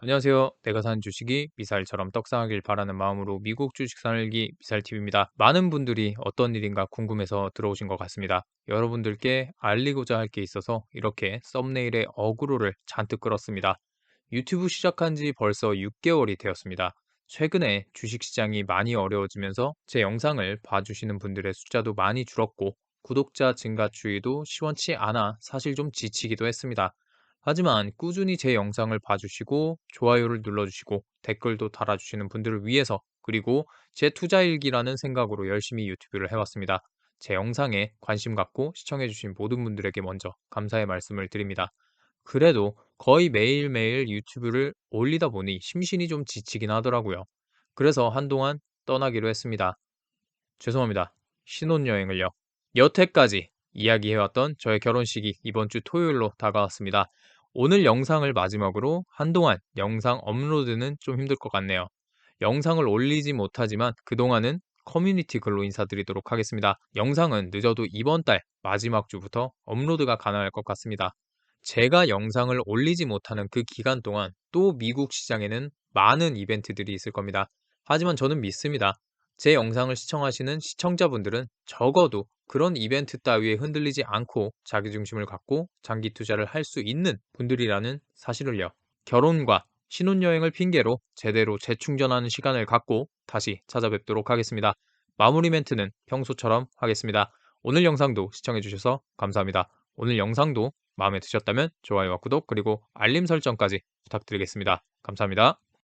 안녕하세요. 내가 산 주식이 미사일처럼 떡상하길 바라는 마음으로 미국 주식 사늘기 미사일TV입니다. 많은 분들이 어떤 일인가 궁금해서 들어오신 것 같습니다. 여러분들께 알리고자 할 게 있어서 이렇게 썸네일에 어그로를 잔뜩 끌었습니다. 유튜브 시작한 지 벌써 6개월이 되었습니다. 최근에 주식시장이 많이 어려워지면서 제 영상을 봐주시는 분들의 숫자도 많이 줄었고 구독자 증가 추이도 시원치 않아 사실 좀 지치기도 했습니다. 하지만 꾸준히 제 영상을 봐주시고 좋아요를 눌러주시고 댓글도 달아주시는 분들을 위해서 그리고 제 투자일기라는 생각으로 열심히 유튜브를 해왔습니다. 제 영상에 관심 갖고 시청해주신 모든 분들에게 먼저 감사의 말씀을 드립니다. 그래도 거의 매일매일 유튜브를 올리다 보니 심신이 좀 지치긴 하더라고요. 그래서 한동안 떠나기로 했습니다. 죄송합니다. 신혼여행을요. 여태까지 이야기해왔던 저의 결혼식이 이번 주 토요일로 다가왔습니다. 오늘 영상을 마지막으로 한동안 영상 업로드는 좀 힘들 것 같네요. 영상을 올리지 못하지만 그동안은 커뮤니티 글로 인사드리도록 하겠습니다. 영상은 늦어도 이번 달 마지막 주부터 업로드가 가능할 것 같습니다. 제가 영상을 올리지 못하는 그 기간 동안 또 미국 시장에는 많은 이벤트들이 있을 겁니다. 하지만 저는 믿습니다. 제 영상을 시청하시는 시청자분들은 적어도 그런 이벤트 따위에 흔들리지 않고 자기중심을 갖고 장기 투자를 할 수 있는 분들이라는 사실을요. 결혼과 신혼여행을 핑계로 제대로 재충전하는 시간을 갖고 다시 찾아뵙도록 하겠습니다. 마무리 멘트는 평소처럼 하겠습니다. 오늘 영상도 시청해주셔서 감사합니다. 오늘 영상도 마음에 드셨다면 좋아요와 구독 그리고 알림 설정까지 부탁드리겠습니다. 감사합니다.